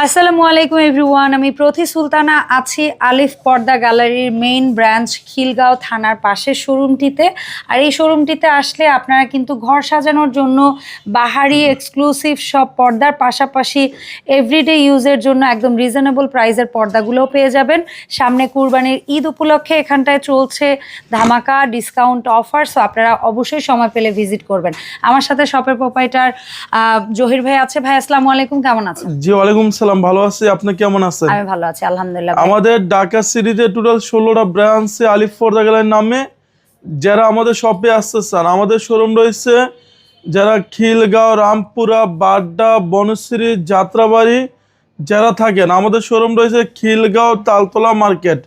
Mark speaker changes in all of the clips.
Speaker 1: আসসালামু আলাইকুম, এভরিওয়ান। আমি প্রতি সুলতানা আছি আলিফ পর্দা গ্যালারির মেইন ব্রাঞ্চ খিলগাঁও থানার পাশের শোরুমটিতে। আর এই শোরুমটিতে আসলে আপনারা কিন্তু ঘর সাজানোর জন্য বাহারি এক্সক্লুসিভ সব পর্দার পাশাপাশি এভরিডে ইউজের জন্য একদম রিজনেবল প্রাইসের পর্দাগুলোও পেয়ে যাবেন। সামনে কুরবানির ঈদ উপলক্ষে এখানটায় চলছে ধামাকা ডিসকাউন্ট অফার, সো আপনারা অবশ্যই সময় পেলে ভিজিট করবেন। আমার সাথে শপের প্রোপাইটার জহির ভাই আছে। ভাই, আসসালামু আলাইকুম। কেমন আছেন?
Speaker 2: জি, ওয়ালাইকুম সালাম ভালো আছি? আপনি কেমন আছেন?
Speaker 1: আমি ভালো আছি আলহামদুলিল্লাহ।
Speaker 2: আমাদের ঢাকা সিটিতে টোটাল ষোলোটা ব্রাঞ্চে আলিফ ফর্দা গেলের নামে। যারা আমাদের শপে আসতে চান আমাদের শোরুম রয়েছে যারা খিলগাঁও রামপুরা বাড্ডা বনশ্রী যাত্রাবাড়ি যারা থাকেন আমাদের শোরুম রয়েছে খিলগাঁও তালতলা মার্কেট।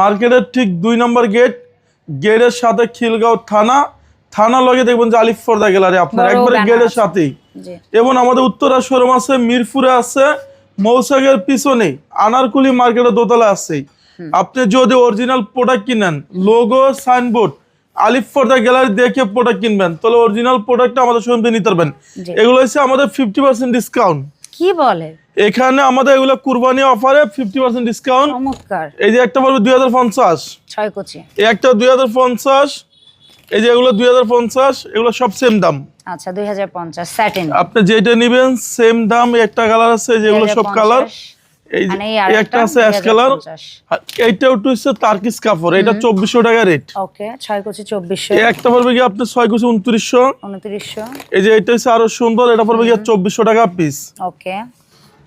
Speaker 2: মার্কেটের ঠিক দুই নম্বর গেট গেটের সাথে খিলগাঁও থানা। থানা লগে দেখবেন যে আলিফ ফর্দা গ্যালারি আপনার একবারে গেটের সাথেই। এবং আমাদের উত্তরা শোরুম আছে মিরপুরে আছে। মৌসাগের পিছনে আনারকুলি মার্কেটের দোতলা আছে। আপনি যদি অরিজিনাল প্রোডাক্ট কিনেন logo signboard Alif Farda gallery দেখে প্রোডাক্ট কিনবেন তাহলে অরিজিনাল প্রোডাক্টটা আমাদের শোরুম থেকে নিতে পারবেন। এগুলো হচ্ছে আমাদের ফিফটি পার্সেন্ট ডিসকাউন্ট
Speaker 1: কি বলে?
Speaker 2: এখানে আমাদের এগুলো কুরবানি অফারে ফিফটি পার্সেন্ট ডিসকাউন্ট
Speaker 1: চমৎকার।
Speaker 2: এই যে একটা পড়বে দুই হাজার পঞ্চাশ।
Speaker 1: ছয় কোচি।
Speaker 2: এই একটা দুই হাজার পঞ্চাশ এই যে এগুলো দুই হাজার পঞ্চাশ এগুলো সব সেম দাম।
Speaker 1: আচ্ছা দুই হাজার পঞ্চাশ স্যাটিন
Speaker 2: আপনি যেটা নেবেন সেম দাম একটা কালার আছে যেগুলো সব কালার এই
Speaker 1: মানে
Speaker 2: একটা আছে অ্যাশ কালার এইটা একটু হচ্ছে তার্কিস কাপড় এটা চব্বিশশো টাকা রেট
Speaker 1: ওকে ছয় কোচি চব্বিশশো।
Speaker 2: এই একটা পড়বে কি আপনি কুচি এই যে এটা হচ্ছে আরও সুন্দর এটা পড়বে কি টাকা পিস
Speaker 1: ওকে।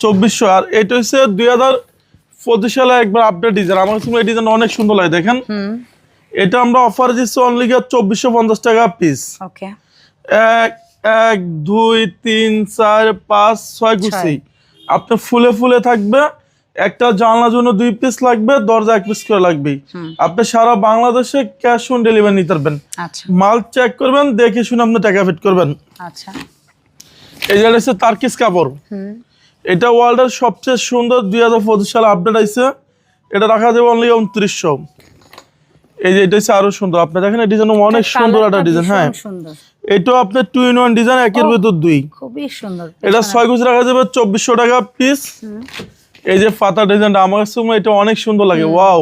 Speaker 2: চব্বিশশো আর এটা হচ্ছে দুই হাজার পঁচিশ সালে একবার আপডেট ডিজাইন আমার কাছে এই ডিজাইন অনেক সুন্দর লাগে দেখেন।
Speaker 1: হুম।
Speaker 2: এটা আমরা অফার দিচ্ছি অনলি চব্বিশশো পঞ্চাশ টাকা পিস
Speaker 1: ওকে
Speaker 2: এক এক দুই তিন চার পাঁচ ছয় গুছি আপনি ফুলে ফুলে থাকবে একটা জানলার জন্য দুই পিস লাগবে দরজা এক পিস করে লাগবে আপনি সারা বাংলাদেশে ক্যাশ অন ডেলিভারি নিতে পারবেন।
Speaker 1: আচ্ছা।
Speaker 2: মাল চেক করবেন দেখে শুনে আপনি টাকা ফিট করবেন।
Speaker 1: আচ্ছা।
Speaker 2: এই যে হচ্ছে তার্কিস কাপড়। এটা ওয়ার্ল্ডের সবচেয়ে সুন্দর দুই হাজার পঁচিশ সালে আপডেট আইছে। এটা রাখা যাবে অনলি উনত্রিশশো এই যে এটা হচ্ছে আরও সুন্দর। আপনি দেখেন ডিজাইন অনেক সুন্দর একটা ডিজাইন হ্যাঁ। এটাও আপনার টু ইন ওয়ান ডিজাইন একের ভিতর দুই।
Speaker 1: খুবই সুন্দর
Speaker 2: এটা ছয় গুছ রাখা যাবে চব্বিশশো টাকা পিস এই যে পাতা ডিজাইনটা আমার মনে এটা অনেক সুন্দর লাগে। ওয়াও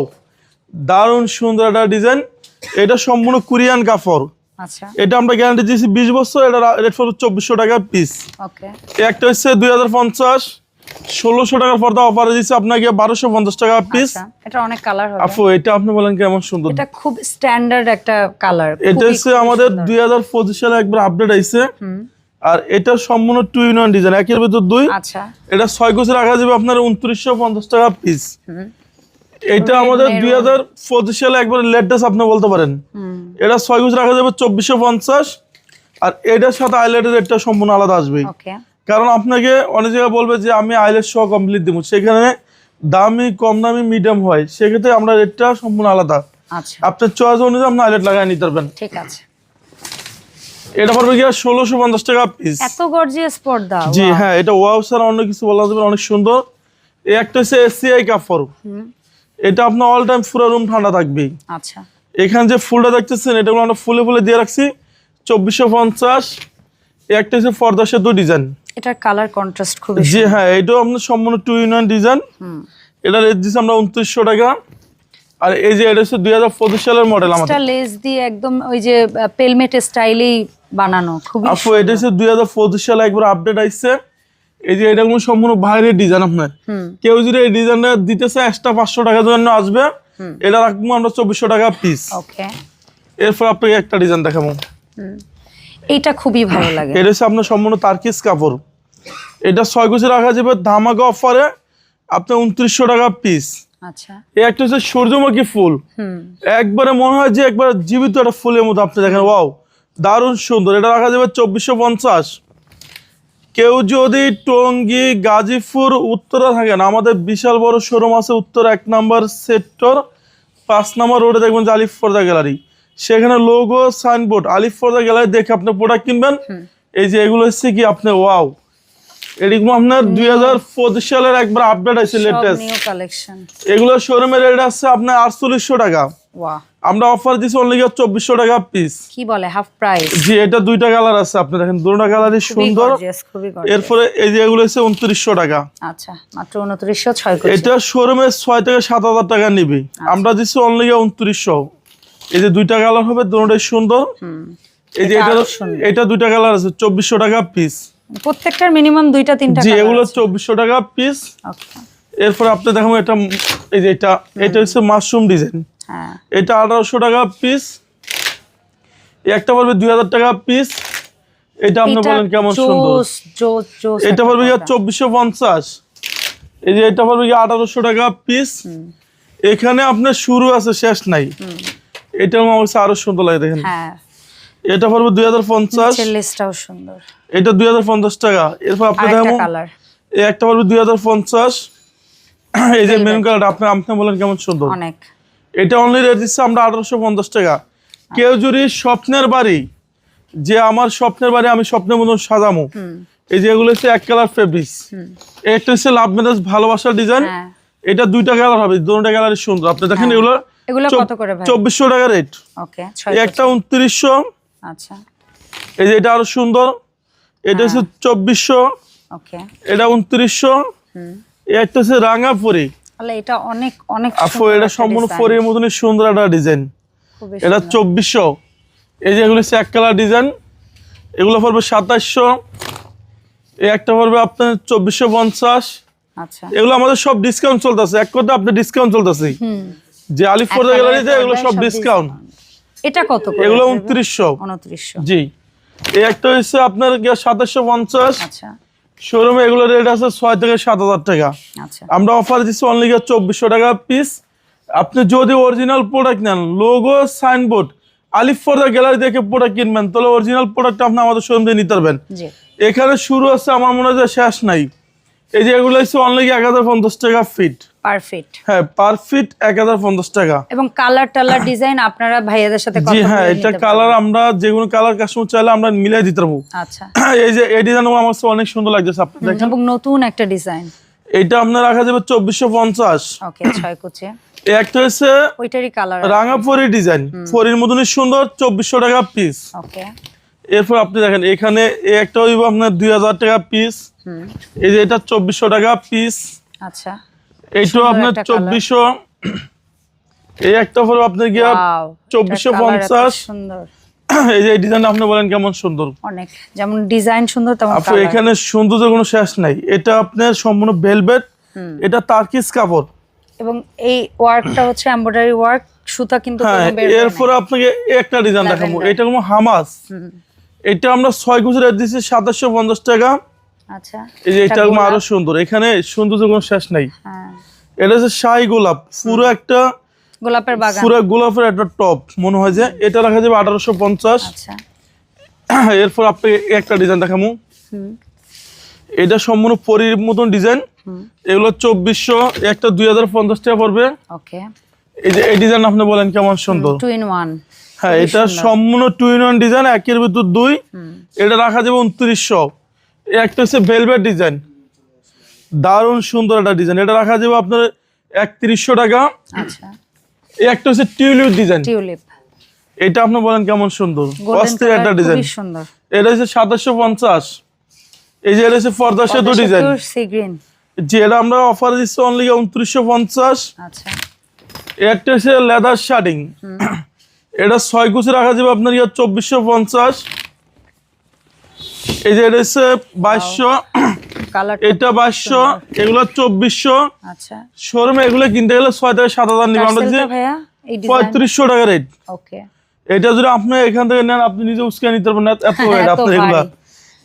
Speaker 2: দারুণ সুন্দর একটা ডিজাইন এটা সম্পূর্ণ কোরিয়ান কাপড়।
Speaker 1: আচ্ছা।
Speaker 2: এটা আমরা গ্যারান্টি দিয়েছি বিশ বছর এটা রেট পড়বে চব্বিশশো টাকা পিস একটা হচ্ছে দুই হাজার পঞ্চাশ ষোলোশো টাকার পর্দা অফারে দিচ্ছে। আপনাকে বারোশো পঞ্চাশ টাকা পিস
Speaker 1: আচ্ছা এটা অনেক কালার
Speaker 2: আপু এটা আপনি বলেন কেমন সুন্দর।
Speaker 1: এটা খুব স্ট্যান্ডার্ড একটা কালার
Speaker 2: এটা হচ্ছে আমাদের দুই হাজার পঁচিশ সালে একবার আপডেট আইছে। আর এটা সম্পূর্ণ টু ইন ওয়ান ডিজাইন একের ভিতর দুই।
Speaker 1: আচ্ছা।
Speaker 2: এটা ছয় গোছ রাখা যাবে আপনার উনত্রিশশো পঞ্চাশ টাকা পিস এটা আমাদের দুই হাজার পঁচিশ সালে একবার লেটেস্ট আপনি বলতে পারেন। এটা ছয় গোছ রাখা যাবে চব্বিশশো পঞ্চাশ। আর এটার সাথে আইলেটের রেটটা সম্পূর্ণ আলাদা আসবে
Speaker 1: ওকে
Speaker 2: কারণ আপনাকে অনেক জায়গায় বলবে যে আমি আইলেট সহ কমপ্লিট দিব। সেখানে দামি কম দামি মিডিয়াম হয়। সেক্ষেত্রে আমরা রেটটা সম্পূর্ণ আলাদা।
Speaker 1: আচ্ছা।
Speaker 2: আপনার চয়েস অনুযায়ী আপনি আইলেট লাগাই নিতে পারবেন।
Speaker 1: ঠিক আছে।
Speaker 2: এটা পড়বে টাকা পিস
Speaker 1: এত গর্জিয়াস পর্দা
Speaker 2: জি হ্যাঁ এটা ওয়াও স্যার অন্য কিছু বলা যাবে অনেক সুন্দর। এই একটা হচ্ছে কাপড়।
Speaker 1: হুম।
Speaker 2: এটা আপনার অল টাইম পুরো রুম ঠান্ডা থাকবে
Speaker 1: আচ্ছা।
Speaker 2: এখানে যে ফুলটা দেখতেছেন এটাগুলো আমরা ফুলে ফুলে দিয়ে রাখছি। চব্বিশশো পঞ্চাশ। এই একটা হচ্ছে ফর্দা সেতু ডিজাইন
Speaker 1: এটার কালার কন্ট্রাস্ট খুবই
Speaker 2: জি হ্যাঁ এটাও আপনার সম্পূর্ণ টু ইন ওয়ান ডিজাইন
Speaker 1: হুম।
Speaker 2: এটা রেট দিচ্ছি আমরা উনত্রিশশো টাকা। আর এই যে এটা হচ্ছে দুই হাজার পঁচিশ সালের মডেল আমাদের।
Speaker 1: এটা লেস দিয়ে একদম ওই যে পেলমেট স্টাইলেই বানানো খুবই
Speaker 2: আপু এটা হচ্ছে দুই হাজার পঁচিশ সালে একবার আপডেট আসছে এই যে এটা কোনো সম্পূর্ণ বাইরের ডিজাইন আপনার। কেউ যদি এই ডিজাইনটা দিতে চায় এক্সট্রা পাঁচশো টাকার জন্য আসবে। এটা রাখব আমরা চব্বিশশো টাকা পিস
Speaker 1: ওকে
Speaker 2: এরপর আপনাকে একটা ডিজাইন দেখাবো।
Speaker 1: এইটা খুবই ভালো লাগে।
Speaker 2: এটা হচ্ছে আপনার সম্পূর্ণ তার্কিস কাপড়। এটা ছয় কুচি রাখা যাবে ধামাকা অফারে আপনার উনত্রিশশো টাকা পিস
Speaker 1: আচ্ছা।
Speaker 2: এই একটা হচ্ছে সূর্যমুখী ফুল। একবারে মনে হয় যে একবার জীবিত একটা ফুলের মতো আপনি দেখেন ওয়াও দারুণ সুন্দর। এটা রাখা যাবে চব্বিশশো পঞ্চাশ। কেউ যদি টঙ্গী গাজীপুর উত্তরা থাকেন আমাদের বিশাল বড় শোরুম আছে উত্তর এক নাম্বার সেক্টর পাঁচ নাম্বার রোডে দেখবেন যে আলিফ ফর্দা গ্যালারি সেখানে লোগো সাইনবোর্ড আলিফ গ্যালারি দেখে আপনি প্রোডাক্ট কিনবেন। এই যে এগুলো হচ্ছে কি আপনি ওয়াও এরকম আপনার দুই হাজার পঁচিশ সালের একবার আপডেট আছে লেটেস্ট এগুলো শোরুমের রেট আছে আপনার আটচল্লিশশো টাকা। আমরা অফার দিচ্ছি অনলি চব্বিশশো টাকা পিস
Speaker 1: কি বলে হাফ প্রাইস
Speaker 2: জি এটা দুইটা কালার আছে আপনি দেখেন দুটা কালারই সুন্দর। এরপরে এই যে এগুলো হচ্ছে উনত্রিশশো টাকা।
Speaker 1: আচ্ছা মাত্র উনত্রিশশো ছয়
Speaker 2: এটা শোরুমে ছয় থেকে সাত হাজার টাকা নিবি। আমরা দিচ্ছি অনলি উনত্রিশশো। এই যে দুইটা কালার হবে দুটোই সুন্দর। এই যে
Speaker 1: এটা
Speaker 2: এটা দুইটা কালার আছে চব্বিশশো টাকা পিস
Speaker 1: প্রত্যেকটার মিনিমাম দুইটা তিনটা
Speaker 2: জি এগুলো। চব্বিশশো টাকা পিস
Speaker 1: Okay,
Speaker 2: এরপর আপনি দেখাবো এটা এই যে এটা এটা হচ্ছে মাশরুম ডিজাইন
Speaker 1: হ্যাঁ।
Speaker 2: এটা আঠারোশো টাকা পিস একটা পড়বে দুই হাজার টাকা পিস এটা আপনি বলেন কেমন সুন্দর।
Speaker 1: জোস, জোস, জোস
Speaker 2: এটা পড়বে গিয়ে। চব্বিশশো পঞ্চাশ। এই যে এটা পড়বে গিয়ে আঠারোশো টাকা পিস এখানে আপনার শুরু আছে শেষ নাই। এটা আমার আরও সুন্দর লাগে দেখেন।
Speaker 1: হ্যাঁ।
Speaker 2: এটা পড়বে দুই হাজার পঞ্চাশ।
Speaker 1: লিস্টটাও সুন্দর।
Speaker 2: এটা দুই হাজার পঞ্চাশ টাকা। এরপর আপনি দেখেন এই একটা পড়বে দুই হাজার পঞ্চাশ। এই যে মেরুন কালারটা আপনি আপনি বলেন কেমন সুন্দর।
Speaker 1: অনেক।
Speaker 2: এটা অনলি রেট দিচ্ছে আমরা আঠারোশো পঞ্চাশ টাকা। কেউ যদি স্বপ্নের বাড়ি যে আমার স্বপ্নের বাড়ি আমি স্বপ্নের মতন সাজামো এই যে এগুলো হচ্ছে এক কালার ফেব্রিক্স একটা হচ্ছে লাভ ম্যারেজ ভালোবাসার ডিজাইন
Speaker 1: হ্যাঁ।
Speaker 2: এটা দুইটা কালার হবে দুটো কালারই সুন্দর। আপনি দেখেন এগুলো
Speaker 1: এগুলো কত করে ভাই?
Speaker 2: চব্বিশশো টাকা রেট
Speaker 1: ওকে
Speaker 2: একটা উনত্রিশশো।
Speaker 1: আচ্ছা।
Speaker 2: এই যে এটা আরও সুন্দর। এটা হচ্ছে চব্বিশশো।
Speaker 1: ওকে।
Speaker 2: এটা উনত্রিশশো। একটা হচ্ছে
Speaker 1: তাহলে এটা অনেক অনেক
Speaker 2: আপু এটা সম্পূর্ণ মতনই সুন্দর একটা ডিজাইন এটা
Speaker 1: সুন্দর।
Speaker 2: চব্বিশশো। এই যে এগুলো হচ্ছে এক কালার ডিজাইন এগুলো পড়বে এই একটা পড়বে আপনার চব্বিশশো পঞ্চাশ।
Speaker 1: আচ্ছা।
Speaker 2: এগুলো আমাদের সব ডিসকাউন্ট চলতেছে। এক কথা আপনার ডিসকাউন্ট চলতেছে। যে আলিফ
Speaker 1: এক
Speaker 2: গ্যালারিতে এগুলো সব ডিসকাউন্ট
Speaker 1: এটা কত করে?
Speaker 2: এগুলো
Speaker 1: আছে?
Speaker 2: উনত্রিশশো।
Speaker 1: উনত্রিশশো।
Speaker 2: জি। এই একটা হচ্ছে আপনার সাতাশশো পঞ্চাশ।
Speaker 1: আচ্ছা।
Speaker 2: শোরুমে এগুলো রেট আছে ছয় থেকে সাত হাজার টাকা।
Speaker 1: আচ্ছা।
Speaker 2: আমরা অফার দিচ্ছি অনলি চব্বিশশো টাকা পিস আপনি যদি অরিজিনাল প্রোডাক্ট নেন logo signboard Alif Farda gallery দেখে প্রোডাক্ট কিনবেন তাহলে অরিজিনাল প্রোডাক্ট আপনি আমাদের শোরুম থেকে নিতে পারবেন।
Speaker 1: জি।
Speaker 2: এখানে শুরু আছে আমার মনে হয় শেষ নাই। এই যে এগুলো হচ্ছে অনলি এক হাজার পঞ্চাশ টাকা ফিট
Speaker 1: পারফেক্ট
Speaker 2: হ্যাঁ পার ফিট এক হাজার পঞ্চাশ টাকা।
Speaker 1: এবং কালার টালার ডিজাইন আপনারা ভাইয়াদের সাথে কথা বলে
Speaker 2: হ্যাঁ এটা কালার আমরা যে কোনো কালার কাস্টমার চাইলে আমরা মিলাই দিতে পারব।
Speaker 1: আচ্ছা।
Speaker 2: এই যে এই ডিজাইন আমার অনেক সুন্দর লাগছে আপনি দেখেন।
Speaker 1: এবং নতুন একটা ডিজাইন
Speaker 2: এটা আপনার রাখা যাবে চব্বিশশো পঞ্চাশ।
Speaker 1: ওকে ছয় কুচি।
Speaker 2: এই একটা হচ্ছে
Speaker 1: ওইটারই কালার
Speaker 2: রাঙাপুরি ডিজাইন ফরির মতনই সুন্দর চব্বিশশো টাকা পিস
Speaker 1: ওকে
Speaker 2: এরপর আপনি দেখেন এখানে একটা হইব আপনার দুই হাজার টাকা পিস এই যে এটা চব্বিশশো টাকা পিস
Speaker 1: আচ্ছা।
Speaker 2: এইটাও আপনার চব্বিশশো। এই একটা পরে আপনার গিয়া চব্বিশশো পঞ্চাশ। এই যে ডিজাইন আপনি বলেন কেমন সুন্দর?
Speaker 1: অনেক। যেমন ডিজাইন সুন্দর তেমন
Speaker 2: আপু এখানে সৌন্দর্য কোনো শেষ নাই। এটা আপনার সম্পূর্ণ ভেলভেট এটা তার্কিস কাপড়।
Speaker 1: এবং এই ওয়ার্কটা হচ্ছে এমব্রয়ডারি ওয়ার্ক সুতা কিন্তু
Speaker 2: হয় এরপরে আপনাকে একটা ডিজাইন দেখাবো। এটা কোনো হামাস। এটা আমরা ছয় গুজের দিচ্ছি সাতাশশো পঞ্চাশ টাকা।
Speaker 1: আচ্ছা
Speaker 2: এই যে এটা। আরও সুন্দর। এখানে সৌন্দর্য কোনো শেষ নাই।
Speaker 1: হ্যাঁ।
Speaker 2: এটা হচ্ছে শাহি গোলাপ। পুরো একটা
Speaker 1: গোলাপের বাগান।
Speaker 2: পুরো গোলাপের একটা টপ মনে হয় যে। এটা রাখা যাবে আঠারোশো পঞ্চাশ।
Speaker 1: আচ্ছা।
Speaker 2: এরপর আপনি একটা ডিজাইন এটা সম্পূর্ণ পরির মতন ডিজাইন। এগুলো চব্বিশশো একটা দুই হাজার পঞ্চাশ টাকা পড়বে। এই যে এই ডিজাইন আপনি বলেন কেমন সুন্দর।
Speaker 1: টু ইন ওয়ান
Speaker 2: হ্যাঁ এটা সম্পূর্ণ টু ইন ওয়ান ডিজাইন একের ভিতর দুই। এটা রাখা যাবে উনত্রিশশো। একটা হচ্ছে ভেলভেট ডিজাইন দারুণ সুন্দর একটা ডিজাইন এটা রাখা যাবে আপনার একত্রিশশো টাকা।
Speaker 1: আচ্ছা।
Speaker 2: এই একটা হচ্ছে টিউলিপ ডিজাইন
Speaker 1: টিউলিপ।
Speaker 2: এটা আপনি বলেন কেমন সুন্দর। অস্থির একটা ডিজাইন
Speaker 1: সুন্দর।
Speaker 2: এটা হচ্ছে সাতাশশো পঞ্চাশ। এই যে এটা হচ্ছে পর্দা সেতু ডিজাইন
Speaker 1: সি গ্রিন
Speaker 2: যে এটা আমরা অফার দিচ্ছি অনলি উনত্রিশশো পঞ্চাশ।
Speaker 1: আচ্ছা।
Speaker 2: একটা হচ্ছে লেদার শার্টিং এটা ছয় কুচি রাখা যাবে আপনার ইয়ে চব্বিশশো পঞ্চাশ। এই যে এটা হচ্ছে বাইশশো। এটা বাইশশো এগুলো চব্বিশশো।
Speaker 1: আচ্ছা।
Speaker 2: শোরুমে এগুলো কিনতে গেলে ছয় থেকে সাত হাজার নিবে আমরা যে পঁয়ত্রিশশো টাকা রেট এটা যদি আপনি এখান থেকে নেন আপনি নিজে উস্কে নিতে পারবেন না, এত রেট আপনার এগুলা।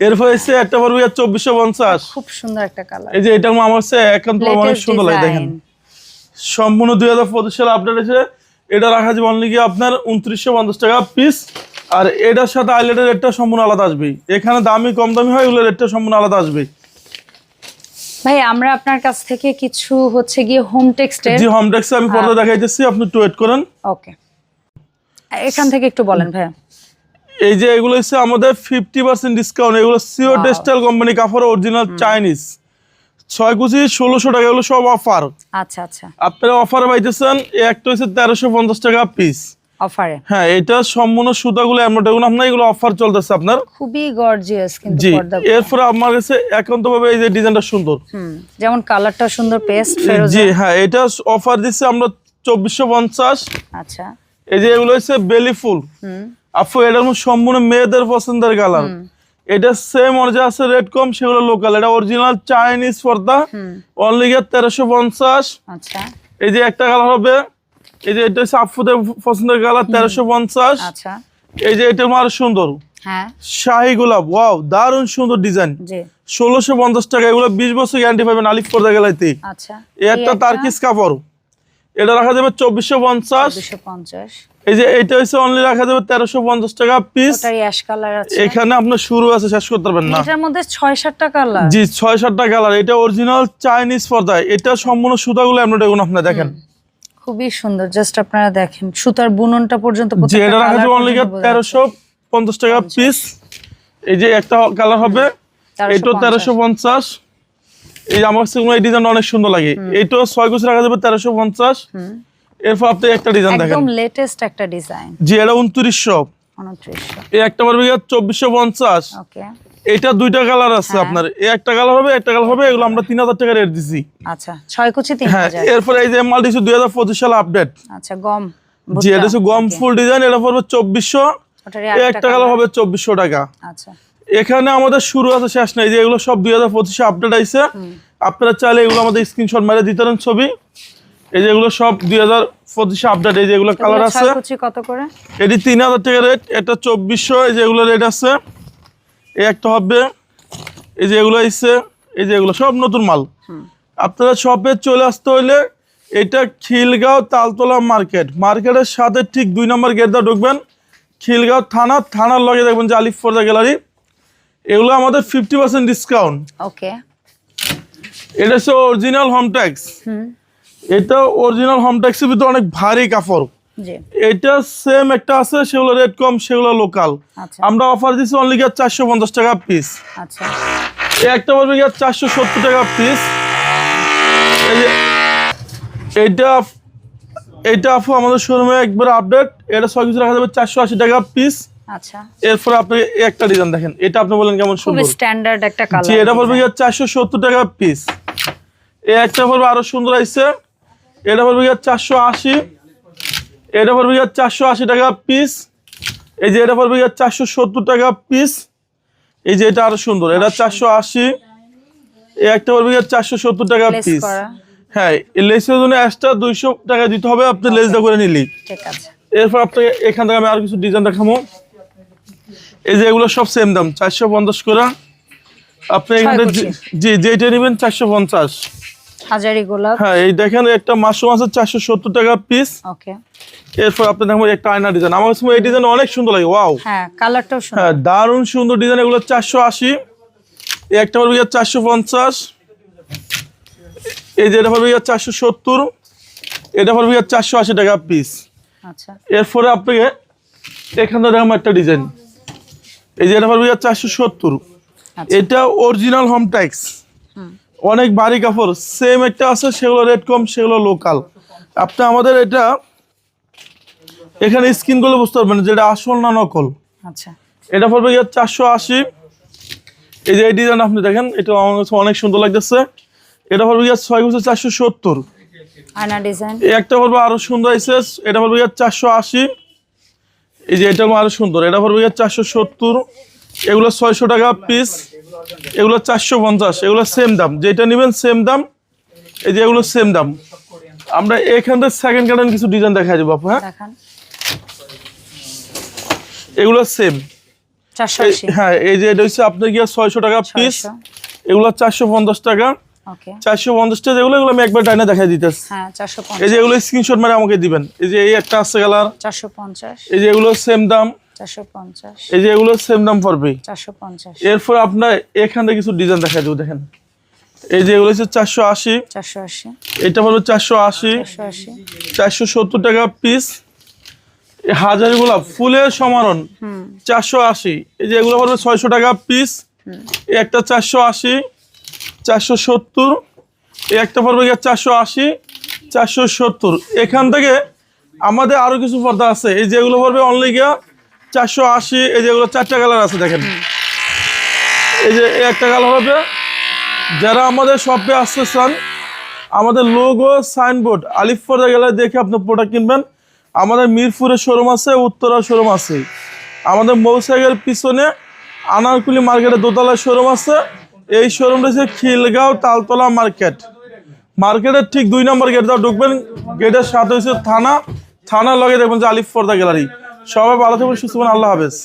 Speaker 2: এরপর এসে একটা চব্বিশশো পঞ্চাশ।
Speaker 1: খুব সুন্দর একটা কালার
Speaker 2: এই যে এটা আমার হচ্ছে একান্ত অনেক সুন্দর লাগে দেখেন। সম্পূর্ণ দুই হাজার পঁচিশ সালে আপডেট আছে এটা রাখা যাবে অনলি গিয়ে আপনার উনত্রিশশো পঞ্চাশ টাকা পিস আর এটার সাথে আইলেটের রেটটা সম্পূর্ণ আলাদা আসবে এখানে দামি কম দামি হয় এগুলো রেটটা সম্পূর্ণ আলাদা আসবে
Speaker 1: ভাই আমরা আপনার কাছ থেকে কিছু হচ্ছে গিয়ে হোম টেক্সটের
Speaker 2: জি হোম ডেক্সে আমি পর্দা দেখাইতেছি আপনি একটু ওয়েট করেন।
Speaker 1: ওকে এখান থেকে একটু বলেন ভাইয়া।
Speaker 2: এই যে এগুলো হচ্ছে আমাদের ফিফটি পার্সেন্ট ডিসকাউন্ট এগুলো সিও টেক্সটাইল কোম্পানি কাপড় অরিজিনাল চাইনিজ ছয় কুচি ষোলোশো টাকা এগুলো সব অফার।
Speaker 1: আচ্ছা আচ্ছা।
Speaker 2: আপনারা অফার পাইতেছেন একটা হচ্ছে তেরোশো পঞ্চাশ টাকা পিস
Speaker 1: অফারে?
Speaker 2: হ্যাঁ এটা সম্পূর্ণ সুতাগুলো এমন এগুলো আপনার এগুলো অফার চলতেছে আপনার।
Speaker 1: খুবই গর্জিয়াস কিন্তু
Speaker 2: জি
Speaker 1: পর্দা
Speaker 2: এরপরে আমার কাছে একান্ত ভাবে এই যে ডিজাইনটা সুন্দর।
Speaker 1: যেমন কালারটা সুন্দর পেস্ট
Speaker 2: জি হ্যাঁ এটা অফার দিচ্ছে আমরা চব্বিশশো পঞ্চাশ।
Speaker 1: আচ্ছা।
Speaker 2: এই যে এগুলো হচ্ছে বেলি ফুল। আপু মধ্যে সম্পূর্ণ মেয়েদের পছন্দের কালার। এটা সেম অর্জা আছে রেড কম সেগুলো লোকাল এটা অরিজিনাল চাইনিজ পর্দা। অনলি গিয়ে তেরোশো পঞ্চাশ।
Speaker 1: আচ্ছা।
Speaker 2: এই যে একটা কালার হবে এই যে এটা আপুদের পছন্দের কালার তেরোশো পঞ্চাশ।
Speaker 1: আচ্ছা।
Speaker 2: এই যে এটা আরও সুন্দর।
Speaker 1: হ্যাঁ।
Speaker 2: শাহি গোলাপ ওয়াও দারুণ সুন্দর ডিজাইন ষোলোশো পঞ্চাশ টাকা এগুলো বিশ বছর গ্যারান্টি পাবেন আলিফ পর্দা গেলাইতে
Speaker 1: আচ্ছা।
Speaker 2: একটা তার্কিস কাপড়। এটা রাখা যাবে চব্বিশশো পঞ্চাশ। এই যে এটা হচ্ছে অনলি রাখা যাবে তেরোশো পঞ্চাশ টাকা পিস
Speaker 1: ওটারই অ্যাশ কালার আছে।
Speaker 2: এখানে আপনার শুরু আছে শেষ করতে পারবেন না।
Speaker 1: এটার মধ্যে ছয় সাতটা কালার
Speaker 2: জি এটা অরিজিনাল চাইনিজ পর্দা। এটা সম্পূর্ণ সুতাগুলো এমন এগুলো আপনি দেখেন।
Speaker 1: খুবই সুন্দর জাস্ট আপনারা দেখেন। সুতার বুননটা পর্যন্ত
Speaker 2: এটা রাখা যাবে অনলি
Speaker 1: পর্যন্ত বোঝা
Speaker 2: তেরোশো পঞ্চাশ টাকা পিস এই যে একটা কালার হবে। তেরোশো পঞ্চাশ। এই যে আমার কাছে এই ডিজাইন অনেক সুন্দর লাগে। এইটাও ছয় কুচি রাখা যাবে তেরোশো পঞ্চাশ। এরপর আপনি একটা ডিজাইন দেখেন।
Speaker 1: একদম লেটেস্ট একটা ডিজাইন
Speaker 2: জি এটা উনত্রিশশো।
Speaker 1: উনত্রিশশো।
Speaker 2: এই একটা চব্বিশশো পঞ্চাশ।
Speaker 1: ওকে।
Speaker 2: এটা দুইটা কালার আছে
Speaker 1: হ্যাঁ।
Speaker 2: আপনার। এই একটা কালার হবে একটা কালার হবে এগুলো আমরা তিন হাজার টাকা রেট দিছি।
Speaker 1: আচ্ছা ছয় কুচি তিন
Speaker 2: হ্যাঁ
Speaker 1: হাজার।
Speaker 2: এরপরে এই যে মাল হাজার পঁচিশ সালে আপডেট
Speaker 1: আচ্ছা গম
Speaker 2: জি এটা হচ্ছে গম ফুল ডিজাইন এটা পড়বে চব্বিশশো।
Speaker 1: ওটারই
Speaker 2: এই একটা কালার হবে চব্বিশশো টাকা।
Speaker 1: আচ্ছা।
Speaker 2: এখানে আমাদের শুরু আছে শেষ নাই। যে এগুলো সব দুই হাজার পঁচিশে আপডেট আইছে। আপনারা চাইলে এগুলো আমাদের স্ক্রিনশট মেরে দিতে পারেন ছবি। এই যে এগুলো সব দুই হাজার পঁচিশে আপডেট এই যে এগুলো কালার আছে।
Speaker 1: কত করে?
Speaker 2: এটি তিন হাজার টাকা রেট এটা চব্বিশশো এই যে এগুলো রেট আছে। এই একটা হবে এই যে এগুলো আইছে এই যে এগুলো সব নতুন মাল। আপনারা শপে চলে আসতে হইলে এটা খিলগাঁও তালতলা মার্কেট মার্কেটের সাথে ঠিক দুই নম্বর গেটটা ঢুকবেন। খিলগাঁও থানা থানার লগে দেখবেন যে আলিফ ফোর্দা গ্যালারি এগুলো আমাদের ফিফটি পার্সেন্ট ডিসকাউন্ট
Speaker 1: ওকে
Speaker 2: এটা হচ্ছে অরিজিনাল হোম ট্যাক্স
Speaker 1: হুম।
Speaker 2: এটা অরিজিনাল হোম ট্যাক্সের ভিতরে অনেক ভারী কাপড়। এটা সেম একটা আছে সেগুলো রেট কম সেগুলো লোকাল
Speaker 1: আচ্ছা।
Speaker 2: আমরা অফার দিচ্ছি অনলি গিয়ে চারশো পঞ্চাশ টাকা পিস
Speaker 1: আচ্ছা।
Speaker 2: একটা পড়বে গিয়ে চারশো সত্তর টাকা পিস এইটা এইটা আপু আমাদের শোরুমে একবার আপডেট এটা ছয় কিছু রাখা যাবে চারশো আশি টাকা পিস
Speaker 1: আচ্ছা।
Speaker 2: এরপরে আপনি একটা ডিজাইন দেখেন। এটা আপনি বলেন কেমন সুন্দর।
Speaker 1: স্ট্যান্ডার্ড একটা
Speaker 2: জি
Speaker 1: কালার
Speaker 2: এটা পড়বে গিয়ে চারশো সত্তর টাকা পিস এই একটা পড়বে আরও সুন্দর আইছে। এটা পড়বে চারশো আশি। এটা পড়বে চারশো আশি টাকা পিস এই যে এটা পড়বে চারশো সত্তর টাকা পিস এই যে এটা আরও সুন্দর এটা চারশো আশি। এই একটা পড়বে চারশো সত্তর টাকা পিস হ্যাঁ এই লেসের জন্য এক্সট্রা দুইশো টাকা দিতে হবে আপনি লেসটা করে নিলি এরপর আপনাকে এখান থেকে আমি আর কিছু ডিজাইন দেখাবো। এই যে এগুলো সব সেম দাম চারশো পঞ্চাশ করে। আপনি এখানে জি যেটা নেবেন চারশো পঞ্চাশ।
Speaker 1: হাজারি গোলাপ।
Speaker 2: হ্যাঁ এই দেখেন একটা মাশরুম আছে চারশো সত্তর টাকা পিস
Speaker 1: ওকে।
Speaker 2: এরপর আপনি দেখবেন একটা আয়না ডিজাইন আমার কাছে এই ডিজাইন অনেক সুন্দর লাগে ওয়াও
Speaker 1: হ্যাঁ কালারটাও সুন্দর।
Speaker 2: হ্যাঁ দারুণ সুন্দর ডিজাইন এগুলো চারশো আশি। এই একটা পড়বে গিয়ে চারশো পঞ্চাশ। এই যে এটা পড়বে গিয়ে চারশো সত্তর। এটা পড়বে গিয়ে চারশো আশি টাকা পিস
Speaker 1: আচ্ছা।
Speaker 2: এরপরে আপনাকে এখানে দেখলাম একটা ডিজাইন এই যে এটা পারবে চারশো সত্তর।
Speaker 1: আচ্ছা।
Speaker 2: এটা অরিজিনাল হোম ট্যাক্স অনেক ভারী কাপড় সেম একটা আছে সেগুলো রেট কম সেগুলো লোকাল আপনি আমাদের এটা এখানে স্ক্রিন করলে বুঝতে পারবেন যেটা আসল না নকল।
Speaker 1: আচ্ছা।
Speaker 2: এটা পড়বে গিয়ে চারশো আশি। এই যে এই ডিজাইন আপনি দেখেন এটা আমার কাছে অনেক সুন্দর লাগতেছে। এটা পড়বে গিয়ে ছয় বছর চারশো সত্তর। একটা পড়বে আরও সুন্দর আছে এটা পড়বে গিয়ে চারশো আশি। এই যে এটা আরও সুন্দর এটা পড়বে গিয়ে চারশো সত্তর। এগুলো ছয়শো টাকা পিস এগুলো চারশো পঞ্চাশ এগুলো সেম দাম। যেটা নেবেন সেম দাম এই যে এগুলো সেম দাম। আমরা এখান থেকে সেকেন্ড কার্টন কিছু ডিজাইন দেখা যাব আপু হ্যাঁ? এগুলো সেম হ্যাঁ এই যে এটা হচ্ছে আপনার গিয়ে ছয়শো টাকা পিস এগুলো চারশো পঞ্চাশ টাকা। চারশো পঞ্চাশটা যেগুলো এগুলো আমি একবার ডাইনে দেখা দিতেছি।
Speaker 1: হ্যাঁ
Speaker 2: এই যে এগুলো স্ক্রিনশট মেরে আমাকে দিবেন। এই যে এই একটা আছে কালার।
Speaker 1: চারশো পঞ্চাশ।
Speaker 2: এই যে এগুলো সেম দাম।
Speaker 1: চারশো পঞ্চাশ।
Speaker 2: এই যে এগুলো সেম দাম পড়বে?
Speaker 1: চারশো পঞ্চাশ।
Speaker 2: এরপর আপনার এখানে কিছু ডিজাইন দেখা দেবো দেখেন। এই যে এগুলো হচ্ছে চারশো আশি।
Speaker 1: চারশো আশি।
Speaker 2: এটা পড়বে চারশো আশি।
Speaker 1: চারশো আশি।
Speaker 2: চারশো সত্তর টাকা পিস হাজারি গোলাপ ফুলের সমারণ। চারশো আশি। এই যে এগুলো পড়বে ছয়শো টাকা পিস একটা চারশো আশি চারশো সত্তর। এই একটা পড়বে গিয়ে চারশো আশি চারশো সত্তর। এখান থেকে আমাদের আরও কিছু পর্দা আছে। এই যেগুলো পড়বে অনলি গিয়া চারশো আশি এই যেগুলো চারটা কালার আছে দেখেন। এই যে একটা কালার হবে। যারা আমাদের শপে আসতে চান আমাদের লোগো সাইনবোর্ড আলিফ পর্দা গেলে দেখে আপনি প্রোডাক্ট কিনবেন। আমাদের মিরপুরের শোরুম আছে উত্তরা শোরুম আছে। আমাদের মৌসাগের পিছনে আনারকুলি মার্কেটে দোতলা শোরুম আছে। এই শোরুমটা হচ্ছে খিলগাঁও তালতলা মার্কেট। মার্কেটের ঠিক দুই নম্বর গেট দাও ঢুকবেন। গেটের সাথে হচ্ছে থানা। থানার লগে দেখবেন যে আলিফ পর্দা গ্যালারি সবাই ভালো থাকবেন সুস্থ আল্লাহ হাফেজ।